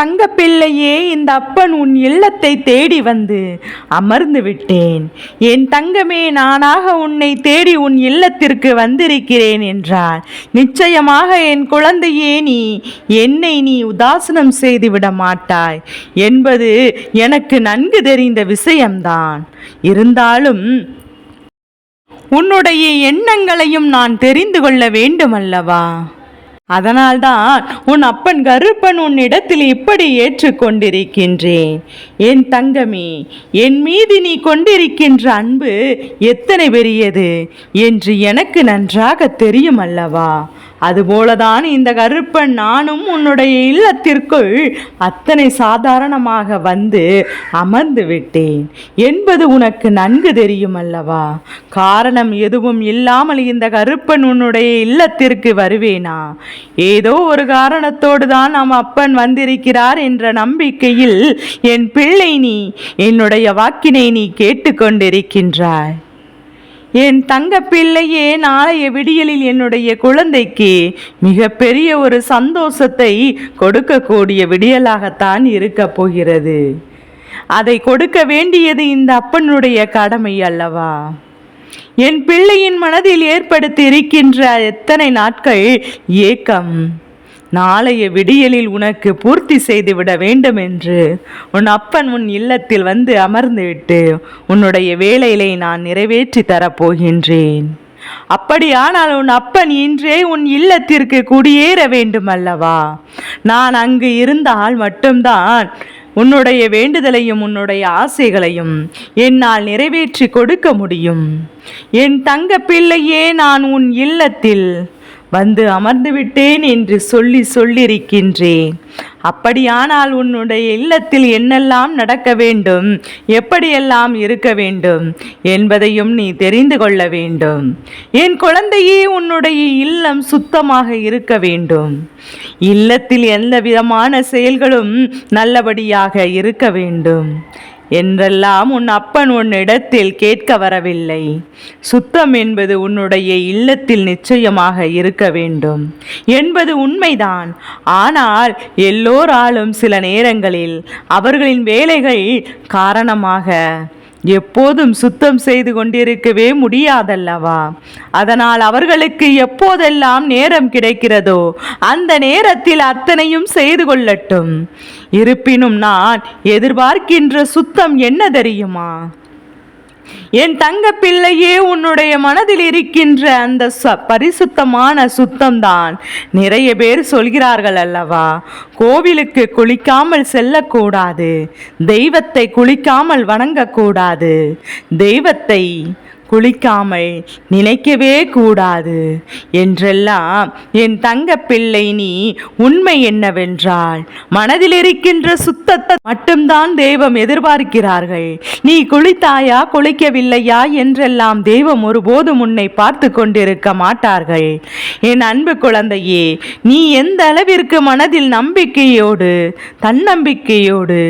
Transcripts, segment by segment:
தங்க பிள்ளையே இந்த அப்பன் உன் இல்லத்தை தேடி வந்து அமர்ந்து விட்டேன். என் தங்கமே நானாக உன்னை தேடி உன் இல்லத்திற்கு வந்திருக்கிறேன் என்றார் நிச்சயமாக என் குழந்தையே நீ என்னை நீ உதாசனம் செய்துவிட மாட்டாய். என்பது எனக்கு நன்கு தெரிந்த விஷயம்தான். இருந்தாலும் உன்னுடைய எண்ணங்களையும் நான் தெரிந்து கொள்ள வேண்டுமல்லவா? அதனால்தான் உன் அப்பன் கருப்பன் உன்னிடத்தில் இப்படி ஏற்றுக்கொண்டிருக்கின்றேன். என் தங்கமே என் மீது நீ கொண்டிருக்கின்ற அன்பு எத்தனை பெரியது என்று எனக்கு நன்றாக தெரியும் அல்லவா? அதுபோலதான் இந்த கருப்பன் நானும் உன்னுடைய இல்லத்திற்குள் அத்தனை சாதாரணமாக வந்து அமர்ந்து விட்டேன். என்பது உனக்கு நன்கு தெரியும் அல்லவா? காரணம் எதுவும் இல்லாமல் இந்த கருப்பன் உன்னுடைய இல்லத்திற்கு வருவேனா? ஏதோ ஒரு காரணத்தோடு தான் நம் அப்பன் வந்திருக்கிறார் என்ற நம்பிக்கையில் என் பிள்ளை நீ என்னுடைய வாக்கினை நீ கேட்டுக்கொண்டிருக்கின்றாய். என் தங்க பிள்ளையே நாளைய விடியலில் என்னுடைய குழந்தைக்கு மிகப்பெரிய ஒரு சந்தோஷத்தை கொடுக்கக்கூடிய விடியலாகத்தான் இருக்க போகிறது. அதை கொடுக்க வேண்டியது இந்த அப்பனுடைய கடமை அல்லவா? என் பிள்ளையின் மனதில் ஏற்படுத்தி இருக்கின்ற எத்தனை நாட்கள் ஏக்கம்? நாளைய விடியலில் உனக்கு பூர்த்தி செய்துவிட வேண்டும் என்று உன் அப்பன் உன் இல்லத்தில் வந்து அமர்ந்துவிட்டு உன்னுடைய வேலையிலே நான் நிறைவேற்றி தரப்போகின்றேன். அப்படியானால் உன் அப்பன் இன்றே உன் இல்லத்திற்கு குடியேற வேண்டும் அல்லவா நான் அங்கு இருந்தால் மட்டும்தான் உன்னுடைய வேண்டுதலையும் உன்னுடைய ஆசைகளையும் என்னால் நிறைவேற்றி கொடுக்க முடியும். என் தங்க பிள்ளையே நான் உன் இல்லத்தில் வந்து அமர்ந்து விட்டேன் என்று சொல்லி சொல்லியிருக்கின்றேன். அப்படியானால் உன்னுடைய இல்லத்தில் என்னெல்லாம் நடக்க வேண்டும்? எப்படியெல்லாம் இருக்க வேண்டும்? என்பதையும் நீ தெரிந்து கொள்ள வேண்டும். என் குழந்தையே உன்னுடைய இல்லம் சுத்தமாக இருக்க வேண்டும். இல்லத்தில் எந்த விதமான செயல்களும் நல்லபடியாக இருக்க வேண்டும். என்றெல்லாம் உன் அப்பன் உன்னிடத்தில் கேட்க வரவில்லை. சுத்தம் என்பது உன்னுடைய இல்லத்தில் நிச்சயமாக இருக்க வேண்டும். என்பது உண்மைதான். ஆனால் எல்லோராலும் சில நேரங்களில் அவர்களின் வேலைகள் காரணமாக எப்போதும் சுத்தம் செய்து கொண்டிருக்கவே முடியாதல்லவா? அதனால் அவர்களுக்கு எப்போதெல்லாம் நேரம் கிடைக்கிறதோ அந்த நேரத்தில் அத்தனையும் செய்து கொள்ளட்டும். இருப்பினும் நான் எதிர்பார்க்கின்ற சுத்தம் என்ன தெரியுமா? என் தங்க பிள்ளையே உன்னுடைய மனதில் இருக்கின்ற அந்த ச பரிசுத்தமான சுத்தம்தான். நிறைய பேர் சொல்கிறார்கள் அல்லவா கோவிலுக்கு குளிக்காமல் செல்லக்கூடாது தெய்வத்தை குளிக்காமல் வணங்கக்கூடாது. தெய்வத்தை குளிக்காமல் நினைக்கவே கூடாது. என்றெல்லாம் என் தங்க பிள்ளை நீ உண்மை என்னவென்றால் மனதில் இருக்கின்ற சுத்தத்தை மட்டும்தான் தெய்வம் எதிர்பார்க்கிறார்கள். நீ குளித்தாயா குளிக்கவில்லையா என்றெல்லாம் தெய்வம் ஒருபோதும் உன்னை பார்த்து கொண்டிருக்க மாட்டார்கள். என் அன்பு குழந்தையே நீ எந்த அளவிற்கு மனதில் நம்பிக்கையோடு தன்னம்பிக்கையோடு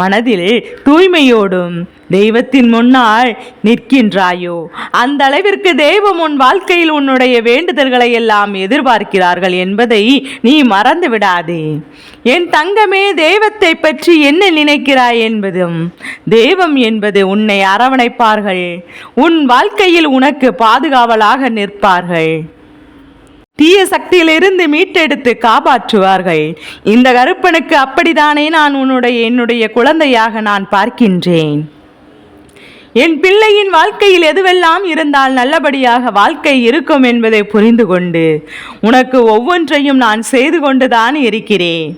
மனதில் தூய்மையோடும் தெய்வத்தின் முன்னால் நிற்கின்றாயோ? அந்த அளவிற்கு தெய்வம் உன் வாழ்க்கையில் உன்னுடைய வேண்டுதல்களை எல்லாம் எதிர்பார்க்கிறார்கள் என்பதை நீ மறந்து விடாதே. என் தங்கமே தெய்வத்தை பற்றி என்ன நினைக்கிறாய் என்பதும் தெய்வம் என்பது உன்னை அரவணைப்பார்கள். உன் வாழ்க்கையில் உனக்கு பாதுகாவலாக நிற்பார்கள். தீய சக்தியிலிருந்து மீட்டெடுத்து காப்பாற்றுவார்கள். இந்த கருப்பனுக்கு அப்படித்தானே நான் உன்னுடைய என்னுடைய குழந்தையாக நான் பார்க்கின்றேன். என் பிள்ளையின் வாழ்க்கையில் எதுவெல்லாம் இருந்தால் நல்லபடியாக வாழ்க்கை இருக்கும் என்பதை புரிந்து கொண்டு உனக்கு ஒவ்வொன்றையும் நான் செய்து கொண்டுதான் இருக்கிறேன்.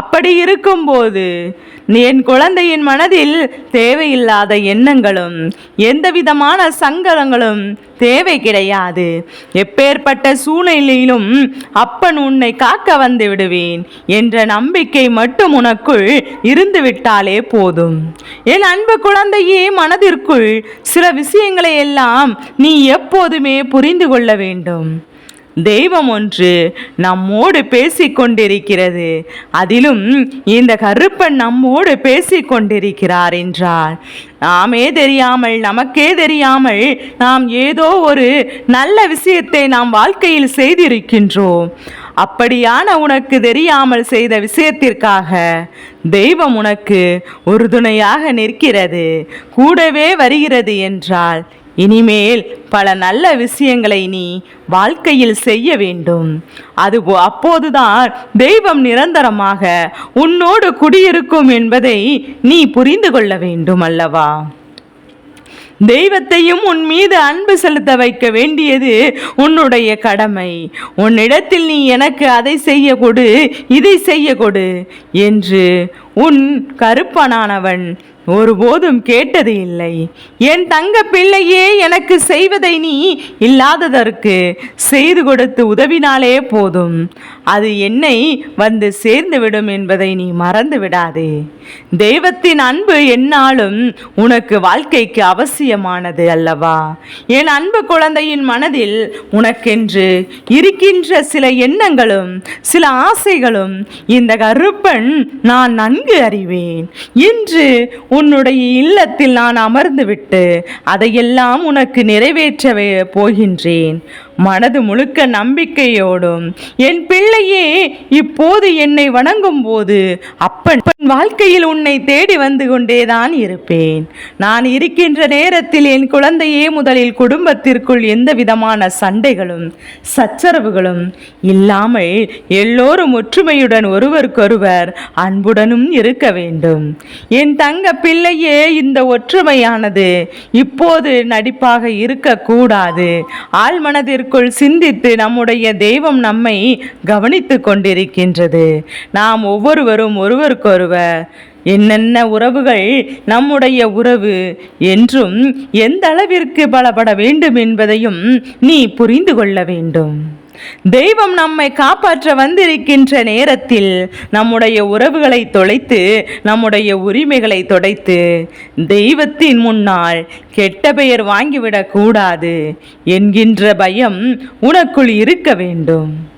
அப்படி இருக்கும்போது என் குழந்தையின் மனதில் தேவையில்லாத எண்ணங்களும் எந்தவிதமான சங்கடங்களும் தேவை கிடையாது. எப்பேற்பட்ட சூழ்நிலையிலும் அப்பன் உன்னை காக்க வந்து விடுவேன் என்ற நம்பிக்கை மட்டும் உனக்குள் இருந்துவிட்டாலே போதும். என் அன்பு குழந்தையே மனதிற்குள் சில விஷயங்களை எல்லாம் நீ எப்போதுமே புரிந்து கொள்ள வேண்டும். தெய்வம் ஒன்று நம்மோடு பேசி கொண்டிருக்கிறது அதிலும் இந்த கருப்பன் நம்மோடு பேசிக்கொண்டிருக்கிறார் என்றார். நாமே தெரியாமல் நமக்கே தெரியாமல் நாம் ஏதோ ஒரு நல்ல விஷயத்தை நாம் வாழ்க்கையில் செய்திருக்கின்றோம். அப்படியான உனக்கு தெரியாமல் செய்த விஷயத்திற்காக தெய்வம் உனக்கு உறுதுணையாக நிற்கிறது. கூடவே வருகிறது என்றால் இனிமேல் பல நல்ல விஷயங்களை நீ வாழ்க்கையில் செய்ய வேண்டும். அது அப்போதுதான் தெய்வம் நிரந்தரமாக உன்னோடு குடியிருக்கும் என்பதை நீ புரிந்து கொள்ள வேண்டும் அல்லவா? தெய்வத்தையும் உன் மீது அன்பு செலுத்த வைக்க வேண்டியது உன்னுடைய கடமை. உன்னிடத்தில் நீ எனக்கு அதை செய்ய கொடு இதை செய்ய கொடு என்று உன் கருப்பனானவன் ஒருபோதும் கேட்டது இல்லை. என் தங்க பிள்ளையே எனக்கு செய்வதை நீ இல்லாததற்கு செய்து கொடுத்து உதவினாலே போதும். அது என்னை வந்து சேர்ந்துவிடும் என்பதை நீ மறந்து விடாதே. தெய்வத்தின் அன்பு என்னாலும் உனக்கு வாழ்க்கைக்கு அவசியமானது அல்லவா? என் அன்பு குழந்தையின் மனதில் உனக்கென்று இருக்கின்ற சில எண்ணங்களும் சில ஆசைகளும் இந்த கருப்பன் நான் நன்கு அறிவேன். இன்று உன்னுடைய இல்லத்தில் நான் அமர்ந்துவிட்டு அதையெல்லாம் உனக்கு நிறைவேற்றவே போகின்றேன். மனது முழுக்க நம்பிக்கையோடும் என் பிள்ளையே இப்போது என்னை வணங்கும் போது அப்பன் வாழ்க்கையில் உன்னை தேடி வந்து கொண்டேதான் இருப்பேன். நான் இருக்கின்ற நேரத்தில் என் குழந்தையே முதலில் குடும்பத்திற்குள் எந்த விதமான சண்டைகளும் சச்சரவுகளும் இல்லாமல் எல்லோரும் ஒற்றுமையுடன் ஒருவருக்கொருவர் அன்புடனும் இருக்க வேண்டும். என் தங்க பிள்ளையே இந்த ஒற்றுமையானது இப்போது நடிப்பாக இருக்கக்கூடாது. ஆழ்மனதிற்குள் சிந்தித்து நம்முடைய தெய்வம் நம்மை கவனித்து கொண்டிருக்கின்றது. நாம் ஒவ்வொருவரும் ஒருவருக்கொருவர் என்னென்ன உறவுகள் நம்முடைய உறவு என்றும் எந்த அளவிற்கு பலப்பட வேண்டும் என்பதையும் நீ புரிந்து கொள்ள வேண்டும். தெய்வம் நம்மை காப்பாற்ற வந்திருக்கின்ற நேரத்தில் நம்முடைய உறவுகளை தொலைத்து நம்முடைய உரிமைகளை தொடைத்து தெய்வத்தின் முன்னால் கெட்ட பெயர் வாங்கிவிடக்கூடாது என்கின்ற பயம் உனக்குள் இருக்க வேண்டும்.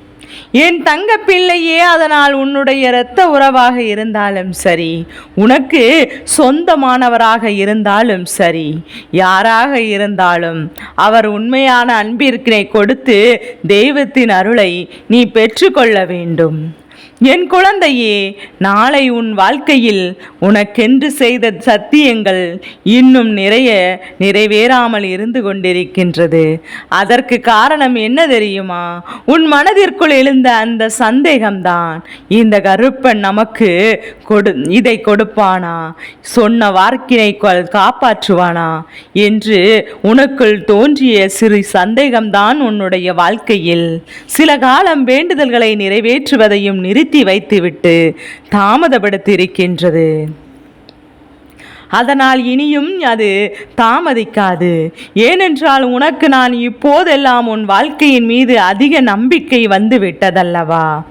என் தங்க பிள்ளையே அதனால் உன்னுடைய இரத்த உறவாக இருந்தாலும் சரி. உனக்கு சொந்தமானவராக இருந்தாலும் சரி. யாராக இருந்தாலும் அவர் உண்மையான அன்பிற்கினை கொடுத்து தெய்வத்தின் அருளை நீ பெற்றுக்கொள்ள வேண்டும். என் குழந்தையே நாளை உன் வாழ்க்கையில் உனக்கென்று செய்த சத்தியங்கள் இன்னும் நிறைய நிறைவேறாமல் இருந்து கொண்டிருக்கின்றது. அதற்கு காரணம் என்ன தெரியுமா? உன் மனதிற்குள் எழுந்த அந்த சந்தேகம்தான். இந்த கருப்பன் நமக்கு கொடு இதை கொடுப்பானா? சொன்ன வார்க்கினை காப்பாற்றுவானா? என்று உனக்குள் தோன்றிய சிறு சந்தேகம்தான் உன்னுடைய வாழ்க்கையில். சில காலம் வேண்டுதல்களை நிறைவேற்றுவதையும் நிறுத்தி வைத்துவிட்டு தாமதப்படுத்தியிருக்கின்றது. அதனால் இனியும் அது தாமதிக்காது. ஏனென்றால் உனக்கு நான் இப்போதெல்லாம் உன் வாழ்க்கையின் மீது அதிக நம்பிக்கை வந்து விட்டதல்லவா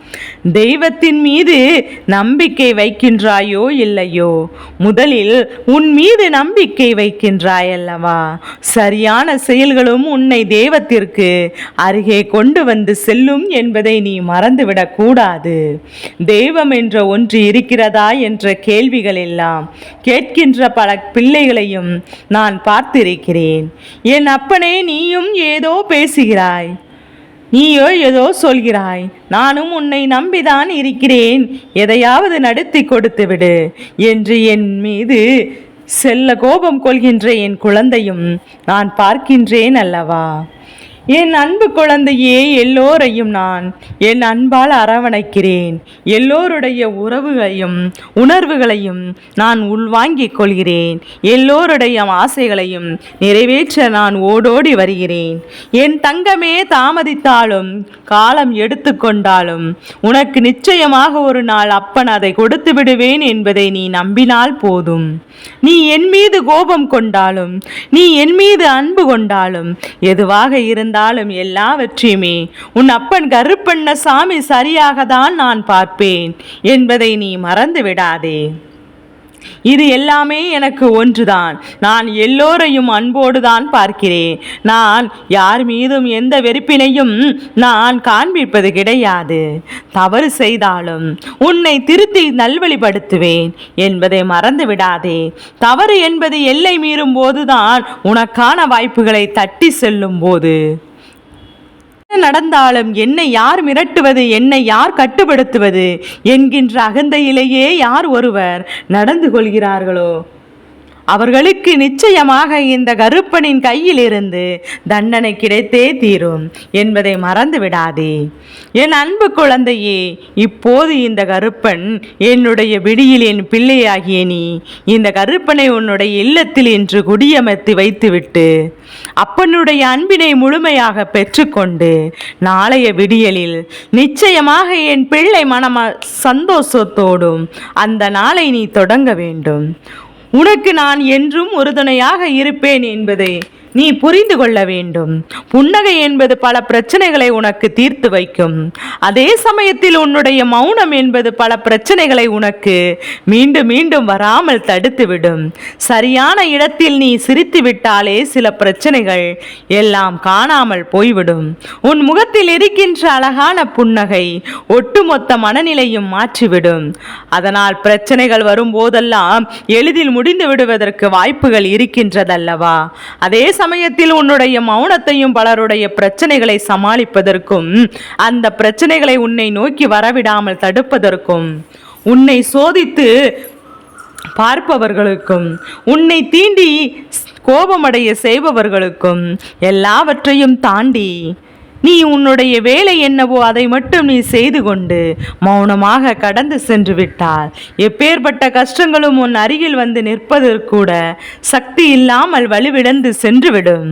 தெய்வத்தின் மீது நம்பிக்கை வைக்கின்றாயோ இல்லையோ? முதலில் உன் மீது நம்பிக்கை வைக்கின்றாயல்லவா? சரியான செயல்களும் உன்னை தெய்வத்திற்கு அருகே கொண்டு வந்து செல்லும் என்பதை நீ மறந்துவிடக் கூடாது. தெய்வம் என்ற ஒன்று இருக்கிறதா என்ற கேள்விகள் எல்லாம் கேட்கின்ற பல பிள்ளைகளையும் நான் பார்த்திருக்கிறேன். என் அப்பனே நீயும் ஏதோ பேசுகிறாய். நீயோ ஏதோ சொல்கிறாய். நானும் உன்னை நம்பிதான் இருக்கிறேன். எதையாவது நடத்தி கொடுத்து விடு என்று என் மீது செல்ல கோபம் கொள்கின்ற என் குழந்தையும் நான் பார்க்கின்றேன் அல்லவா? என் அன்பு குழந்தையே எல்லோரையும் நான் என் அன்பால் அரவணைக்கிறேன். எல்லோருடைய உறவுகளையும் உணர்வுகளையும் நான் உள்வாங்கிக் கொள்கிறேன். எல்லோருடைய ஆசைகளையும் நிறைவேற்ற நான் ஓடோடி வருகிறேன். என் தங்கமே தாமதித்தாலும் காலம் எடுத்துக்கொண்டாலும் உனக்கு நிச்சயமாக ஒரு நாள் அப்பன் அதை கொடுத்து விடுவேன் என்பதை நீ நம்பினால் போதும். நீ என் மீது கோபம் கொண்டாலும் நீ என் மீது அன்பு கொண்டாலும் எதுவாக கண்டாலும் எல்லாவற்றையுமே உன் அப்பன் கருப்பண்ண சாமி சரியாக தான் நான் பார்ப்பேன் என்பதை நீ மறந்து விடாதே இது எல்லாமே எனக்கு ஒன்றுதான். நான் எல்லோரையும் அன்போடு தான் பார்க்கிறேன். நான் யார் மீதும் எந்த வெறுப்பினையும் நான் காண்பிப்பது கிடையாது. தவறு செய்தாலும் உன்னை திருத்தி நல்வழிப்படுத்துவேன் என்பதை மறந்து விடாதே தவறு என்பது எல்லை மீறும் போதுதான் உனக்கான வாய்ப்புகளை தட்டி செல்லும் போது. நடந்தாலும் என்னை யார் மிரட்டுவது என்னை யார் கட்டுப்படுத்துவது என்கின்ற அகந்தையிலேயே யார் ஒருவர் நடந்து கொள்கிறார்களோ? அவர்களுக்கு நிச்சயமாக இந்த கருப்பனின் கையிலிருந்து தண்டனை கிடைத்தே தீரும் என்பதை மறந்து விடாதே என் அன்பு குழந்தையே இப்போது இந்த கருப்பன் என்னுடைய விடியில் என் பிள்ளையாகிய நீ இந்த கருப்பனை உன்னுடைய இல்லத்தில் இன்று குடியமர்த்தி வைத்துவிட்டு அப்பனுடைய அன்பினை முழுமையாக பெற்றுக்கொண்டு நாளைய விடியலில் நிச்சயமாக என் பிள்ளை மனம சந்தோஷத்தோடும் அந்த நாளை நீ தொடங்க வேண்டும். உனக்கு நான் என்றும் உறுதுணையாக இருப்பேன் என்பதை. நீ புரிந்து கொள்ள வேண்டும். புன்னகை என்பது பல பிரச்சனைகளை உனக்கு தீர்த்து வைக்கும். அதே சமயத்தில் உன்னுடைய மௌனம் என்பது பல பிரச்சனைகளை உனக்கு மீண்டும் மீண்டும் வராமல் தடுத்துவிடும். சரியான இடத்தில் நீ சிரித்து விட்டாலே சில பிரச்சனைகள் எல்லாம் காணாமல் போய்விடும். உன் முகத்தில் இருக்கின்ற அழகான புன்னகை ஒட்டுமொத்த மனநிலையும் மாற்றிவிடும். அதனால் பிரச்சனைகள் வரும்போதெல்லாம் எளிதில் முடிந்து விடுவதற்கு வாய்ப்புகள் இருக்கின்றதல்லவா? அதே சமயத்தில் உன்னுடைய மௌனத்தையும் பலருடைய பிரச்சனைகளை சமாளிப்பதற்கும் அந்த பிரச்சனைகளை உன்னை நோக்கி வரவிடாமல் தடுப்பதற்கும் உன்னை சோதித்து பார்ப்பவர்களுக்கும் உன்னை தீண்டி கோபமடைய செய்பவர்களுக்கும் எல்லாவற்றையும் தாண்டி நீ உன்னுடைய வேலை என்னவோ அதை மட்டும் நீ செய்து கொண்டு மௌனமாக கடந்து சென்று விட்டால் எப்பேற்பட்ட கஷ்டங்களும் உன் அருகில் வந்து நிற்பதற்கூட சக்தி இல்லாமல் வலுவிழந்து சென்றுவிடும்.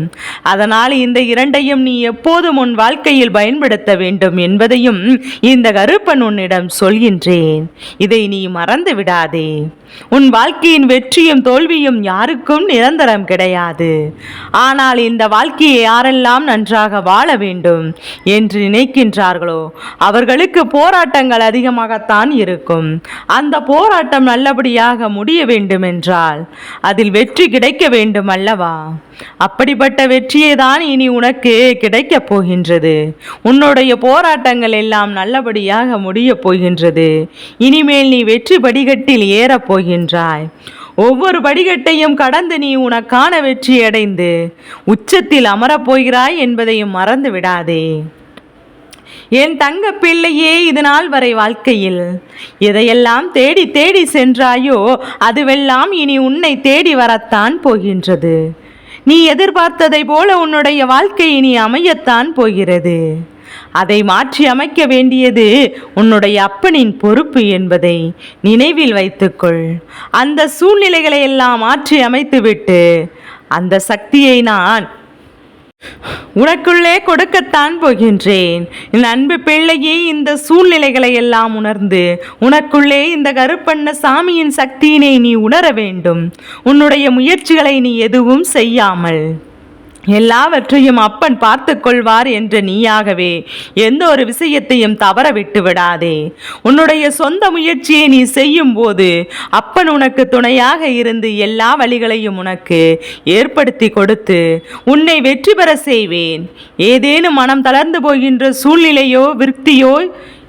அதனால் இந்த இரண்டையும் நீ எப்போதும் உன் வாழ்க்கையில் பயன்படுத்த வேண்டும் என்பதையும் இந்த கருப்பன் உன்னிடம் சொல்கின்றேன். இதை நீ மறந்து விடாதே. உன் வாழ்க்கையின் வெற்றியும் தோல்வியும் யாருக்கும் நிரந்தரம் கிடையாது. ஆனால் இந்த வாழ்க்கையை யாரெல்லாம் நன்றாக வாழ வேண்டும்? என்று நினைக்கின்றார்களோ? அவர்களுக்கு போராட்டங்கள் அதிகமாகத்தான் இருக்கும். அந்த போராட்டம் நல்லபடியாக முடிய வேண்டும் என்றால் அதில் வெற்றி கிடைக்க வேண்டும் அல்லவா? அப்படிப்பட்ட வெற்றியை தான் இனி உனக்கு கிடைக்கப் போகின்றது. உன்னுடைய போராட்டங்கள் எல்லாம் நல்லபடியாக முடியப் போகின்றது. இனிமேல் நீ வெற்றி படிகட்டில் ஏறப் போகின்றாய். ஒவ்வொரு படிக்கட்டையும் கடந்து நீ உனக்கான வெற்றி அடைந்து உச்சத்தில் அமரப் போகிறாய் என்பதையும் மறந்து விடாதே. என் தங்க பிள்ளையே இது நாள் வரை வாழ்க்கையில் எதையெல்லாம் தேடி தேடி சென்றாயோ அதுவெல்லாம் இனி உன்னை தேடி வரத்தான் போகின்றது. நீ எதிர்பார்த்ததை போல உன்னுடைய வாழ்க்கை இனி அமையத்தான் போகிறது. அதை மாற்றி அமைக்க வேண்டியது உன்னுடைய அப்பனின் பொறுப்பு என்பதை நினைவில் வைத்துக்கொள். அந்த சூழ்நிலைகளை எல்லாம் மாற்றி அமைத்துவிட்டு அந்த சக்தியை நான் உனக்குள்ளே கொடுக்கத்தான் போகின்றேன். என் அன்பு பிள்ளையே இந்த சூழ்நிலைகளை எல்லாம் உணர்ந்து உனக்குள்ளே இந்த கருப்பண்ண சாமியின் சக்தியினை நீ உணர வேண்டும். உன்னுடைய முயற்சிகளை நீ எதுவும் செய்யாமல் எல்லாவற்றையும் அப்பன் பார்த்து கொள்வார் என்ற நீயாகவே. எந்த ஒரு விஷயத்தையும் தவற விட்டு விடாதே. உன்னுடைய சொந்த முயற்சியை நீ செய்யும் போது அப்பன் உனக்கு துணையாக இருந்து எல்லா வழிகளையும் உனக்கு ஏற்படுத்தி கொடுத்து உன்னை வெற்றி பெற செய்வேன். ஏதேனும் மனம் தளர்ந்து போகின்ற சூழ்நிலையோ விருத்தியோ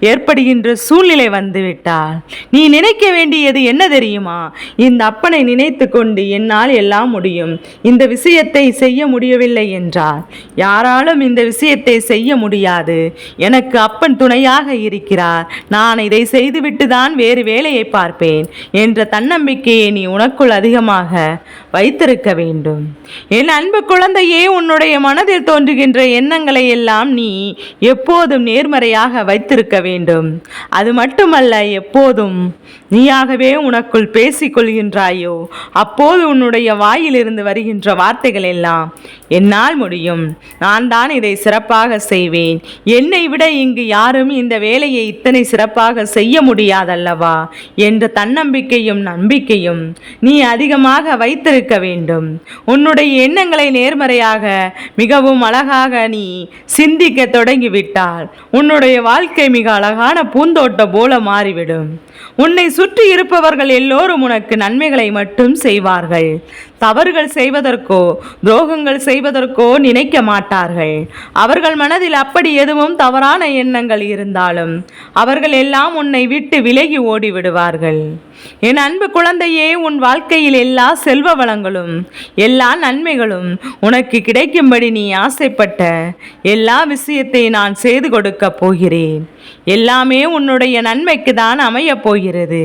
ஏற்படுகின்ற சூழ்நிலை வந்துவிட்டால் நீ நினைக்க வேண்டியது என்ன தெரியுமா? இந்த அப்பனை நினைத்து கொண்டு என்னால் எல்லாம் முடியும். இந்த விஷயத்தை செய்ய முடியவில்லை என்றால் யாராலும் இந்த விஷயத்தை செய்ய முடியாது. எனக்கு அப்பன் துணையாக இருக்கிறார். நான் இதை செய்துவிட்டு தான் வேறு வேலையை பார்ப்பேன். என்ற தன்னம்பிக்கையை நீ உனக்குள் அதிகமாக வைத்திருக்க வேண்டும். என் அன்பு குழந்தையே உன்னுடைய மனதில் தோன்றுகின்ற எண்ணங்களை எல்லாம் நீ எப்போதும் நேர்மறையாக வைத்திருக்க வேண்டும். அது மட்டுமல்ல எப்போதும் நீயாகவே உனக்குள் பேசிக் கொள்கின்றாயோ அப்போது உன்னுடைய வாயிலிருந்து வருகின்ற வார்த்தைகள் எல்லாம் என்னால் முடியும். நான் தான் இதை சிறப்பாக செய்வேன். என்னை விட இங்கு யாரும் இந்த வேலையை இத்தனை சிறப்பாக செய்ய முடியாதல்லவா? என்ற தன்னம்பிக்கையும் நம்பிக்கையும் நீ அதிகமாக வைத்திருக்க வேண்டும். உன்னுடைய எண்ணங்களை நேர்மறையாக மிகவும் அழகாக நீ சிந்திக்க தொடங்கிவிட்டால் உன்னுடைய வாழ்க்கை மிக அழகான பூந்தோட்டம் போல மாறிவிடும். உன்னை சுற்றி இருப்பவர்கள் எல்லோரும் உனக்கு நன்மைகளை மட்டும் செய்வார்கள். தவறுகள் செய்வதற்கோ துரோகங்கள் செய்வதற்கோ நினைக்க மாட்டார்கள். அவர்கள் மனதில் அப்படி எதுவும் தவறான எண்ணங்கள் இருந்தாலும் அவர்கள் எல்லாம் உன்னை விட்டு விலகி ஓடி விடுவார்கள் என் அன்பு குழந்தையே உன் வாழ்க்கையில் எல்லா செல்வ வளங்களும் எல்லா நன்மைகளும் உனக்கு கிடைக்கும்படி நீ ஆசைப்பட்ட எல்லா விஷயத்தை நான் செய்து கொடுக்கப் போகிறேன். எல்லாமே உன்னுடைய நன்மைக்கு தான் அமையப் போகிறது.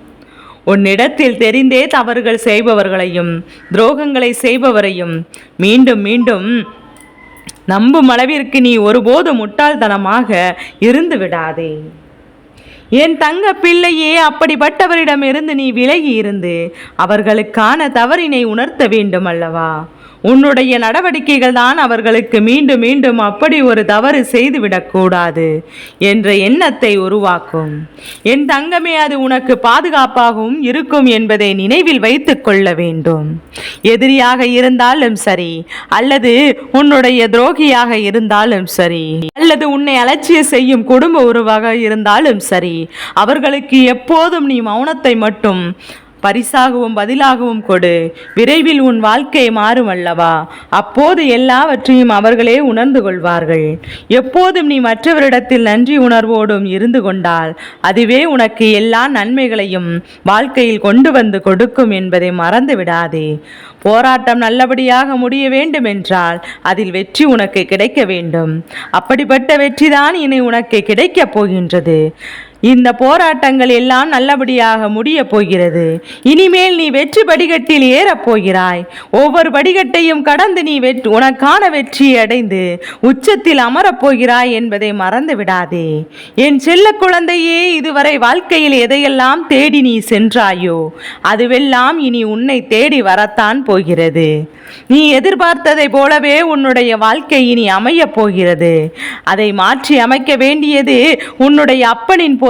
உன்னிடத்தில் தெரிந்தே தவறுகள் செய்பவர்களையும் துரோகங்களை செய்பவரையும் மீண்டும் மீண்டும் நம்பும் அளவிற்கு நீ ஒருபோதும் முட்டாள்தனமாக இருந்து விடாதே. என் தங்க பிள்ளையே அப்படிப்பட்டவரிடமிருந்து நீ விலகி இருந்து அவர்களுக்கான தவறினை உணர்த்த வேண்டும் அல்லவா? உன்னுடைய நடவடிக்கைகள் தான் அவர்களுக்கு மீண்டும் மீண்டும் அப்படி ஒரு தவறு செய்துவிடக்கூடாது என்ற எண்ணத்தை உருவாக்கும். என் தங்கமே அது உனக்கு பாதுகாப்பாகவும் இருக்கும் என்பதை நினைவில் வைத்து கொள்ள வேண்டும். எதிரியாக இருந்தாலும் சரி அல்லது உன்னுடைய துரோகியாக இருந்தாலும் சரி அல்லது உன்னை அலட்சிய செய்யும் குடும்ப உருவாக இருந்தாலும் சரி அவர்களுக்கு எப்போதும் நீ மௌனத்தை மட்டும் பரிசாகவும் பதிலாகவும் கொடு. விரைவில் உன் வாழ்க்கை மாறும் அல்லவா? அப்போது எல்லாவற்றையும் அவர்களே உணர்ந்து கொள்வார்கள். எப்போதும் நீ மற்றவரிடத்தில் நன்றி உணர்வோடும் இருந்து கொண்டால் அதுவே உனக்கு எல்லா நன்மைகளையும் வாழ்க்கையில் கொண்டு வந்து கொடுக்கும் என்பதை மறந்து விடாதே. போராட்டம் நல்லபடியாக முடிய வேண்டும் என்றால் அதில் வெற்றி உனக்கு கிடைக்க வேண்டும். அப்படிப்பட்ட வெற்றிதான் இனி உனக்கு கிடைக்கப் போகின்றது. இந்த போராட்டங்கள் எல்லாம் நல்லபடியாக முடிய போகிறது. இனிமேல் நீ வெற்றி படிக்கட்டில் ஏறப் போகிறாய். ஒவ்வொரு படிக்கட்டையும் கடந்து நீ வெற்றி உனக்கான வெற்றியை அடைந்து உச்சத்தில் அமரப் போகிறாய் என்பதை மறந்து விடாதே. என் செல்ல குழந்தையே இதுவரை வாழ்க்கையில் எதையெல்லாம் தேடி நீ சென்றாயோ அதுவெல்லாம் இனி உன்னை தேடி வரத்தான் போகிறது. நீ எதிர்பார்த்ததை போலவே உன்னுடைய வாழ்க்கை இனி அமையப் போகிறது. அதை மாற்றி அமைக்க வேண்டியது உன்னுடைய அப்பனின்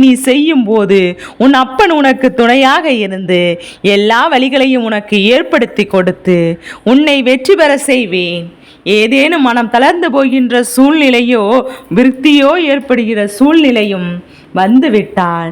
நீ செய்யும் போது உன் அப்பன் உனக்கு துணையாக இருந்து எல்லா வழிகளையும் உனக்கு ஏற்படுத்தி கொடுத்து உன்னை வெற்றி பெற செய்வேன். ஏதேனும் மனம் தளர்ந்து போகின்ற சூழ்நிலையோ விருத்தியோ ஏற்படுகிற சூழ்நிலையும் வந்துவிட்டால்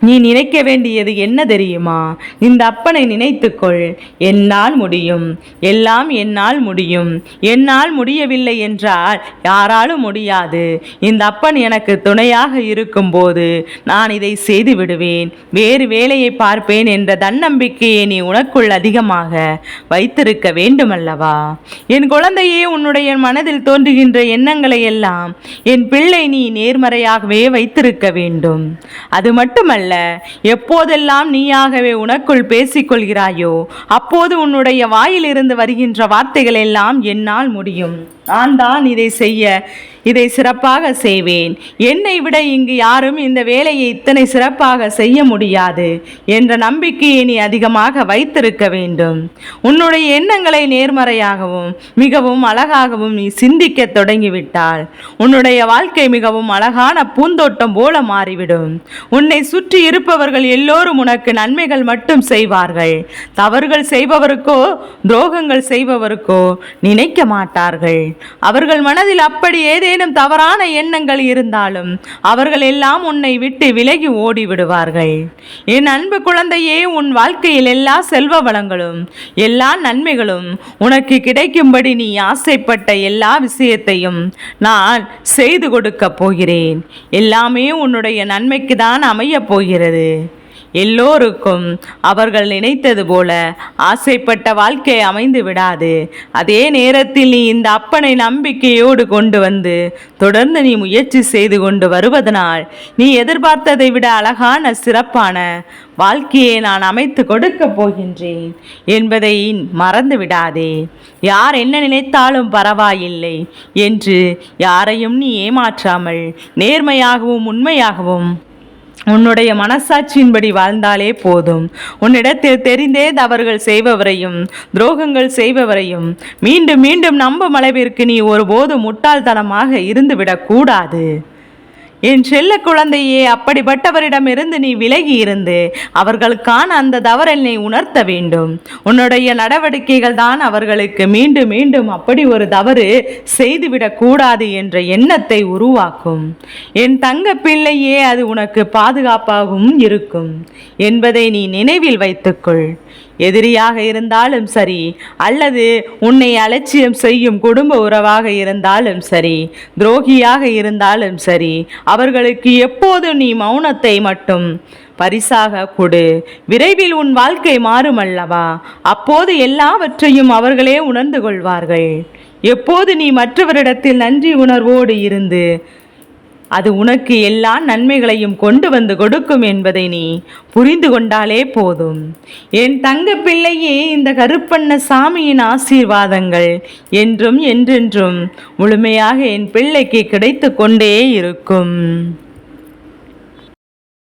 நீ நினைக்க வேண்டியது என்ன தெரியுமா? இந்த அப்பனை நினைத்துக்கொள். என்னால் முடியும். எல்லாம் என்னால் முடியும். என்னால் முடியவில்லை என்றால் யாராலும் முடியாது. இந்த அப்பன் எனக்கு துணையாக இருக்கும்போது நான் இதை செய்து விடுவேன். வேறு வேலையை பார்ப்பேன் என்ற தன்னம்பிக்கையை நீ உனக்குள் அதிகமாக வைத்திருக்க வேண்டுமல்லவா? என் குழந்தையே உன்னுடைய மனதில் தோன்றுகின்ற எண்ணங்களை எல்லாம் என் பிள்ளை நீ நேர்மறையாகவே வைத்திருக்க வேண்டும். அது மட்டுமல்ல எப்போதெல்லாம் நீயாகவே உனக்குள் பேசிக்கொள்கிறாயோ அப்போது உன்னுடைய வாயிலிருந்து வருகின்ற வார்த்தைகள் எல்லாம் என்னால் முடியும். நான் தான் இதை செய்ய இதை சிறப்பாக செய்வேன். என்னை விட இங்கு யாரும் இந்த வேலையை இத்தனை சிறப்பாக செய்ய முடியாது என்ற நம்பிக்கையை நீ அதிகமாக வைத்திருக்க வேண்டும். உன்னுடைய எண்ணங்களை நேர்மறையாகவும் மிகவும் அழகாகவும் நீ சிந்திக்க தொடங்கிவிட்டால் உன்னுடைய வாழ்க்கை மிகவும் அழகான பூந்தோட்டம் போல மாறிவிடும். உன்னை சுற்றி இருப்பவர்கள் எல்லோரும் உனக்கு நன்மைகள் மட்டும் செய்வார்கள். தவறுகள் செய்பவருக்கோ துரோகங்கள் செய்பவருக்கோ நினைக்க மாட்டார்கள். அவர்கள் மனதில் அப்படி ஏதேனும் தவறான எண்ணங்கள் இருந்தாலும் அவர்கள் எல்லாம் உன்னை விட்டு விலகி ஓடி விடுவார்கள் என் அன்பு குழந்தையே உன் வாழ்க்கையில் எல்லா செல்வ வளங்களும் எல்லா நன்மைகளும் உனக்கு கிடைக்கும்படி நீ ஆசைப்பட்ட எல்லா விஷயத்தையும் நான் செய்து கொடுக்கப் போகிறேன். எல்லாமே உன்னுடைய நன்மைக்கு தான் அமையப் போகிறது. எல்லோருக்கும் அவர்கள் நினைத்தது போல ஆசைப்பட்ட வாழ்க்கை அமைந்து விடாது. அதே நேரத்தில் நீ இந்த அப்பனை நம்பிக்கையோடு கொண்டு வந்து தொடர்ந்து நீ முயற்சி செய்து கொண்டு வருவதனால் நீ எதிர்பார்த்ததை விட அழகான சிறப்பான வாழ்க்கையை நான் அமைத்து கொடுக்கப் போகின்றேன் என்பதை மறந்து விடாதே. யார் என்ன நினைத்தாலும் பரவாயில்லை என்று யாரையும் நீ ஏமாற்றாமல் நேர்மையாகவும் உண்மையாகவும் உன்னுடைய மனசாட்சியின்படி வாழ்ந்தாலே போதும். உன்னிடத்தில் தெரிந்தே தவறுகள் செய்பவரையும் துரோகங்கள் செய்பவரையும். மீண்டும் மீண்டும் நம்பும் அளவிற்கு நீ ஒருபோதும் முட்டாள்தனமாக இருந்துவிடக்கூடாது என் செல்ல குழந்தையே அப்படிப்பட்டவரிடமிருந்து நீ விலகி இருந்து அவர்களுக்கான அந்த தவறென்னை உணர்த்த வேண்டும். உன்னுடைய நடவடிக்கைகள் தான் அவர்களுக்கு மீண்டும் மீண்டும் அப்படி ஒரு தவறு செய்துவிடக்கூடாது என்ற எண்ணத்தை உருவாக்கும். என் தங்க பிள்ளையே அது உனக்கு பாதுகாப்பாகவும் இருக்கும் என்பதை நீ நினைவில் வைத்துக்கொள். எதிரியாக இருந்தாலும் சரி அல்லது உன்னை அலட்சியம் செய்யும் குடும்ப உறவாக இருந்தாலும் சரி துரோகியாக இருந்தாலும் சரி அவர்களுக்கு எப்போது நீ மௌனத்தை மட்டும் பரிசாக கொடு. விரைவில் உன் வாழ்க்கை மாறும் அல்லவா அப்போது எல்லாவற்றையும் அவர்களே உணர்ந்து கொள்வார்கள். எப்போது நீ மற்றவரிடத்தில் நன்றி உணர்வோடு இருந்து அது உனக்கு எல்லா நன்மைகளையும் கொண்டு வந்து கொடுக்கும் என்பதை நீ புரிந்து கொண்டாலே போதும். என் தங்க பிள்ளையே இந்த கருப்பண்ண சாமியின் ஆசீர்வாதங்கள் என்றும் என்றென்றும் முழுமையாக என் பிள்ளைக்கு கிடைத்து கொண்டே இருக்கும்.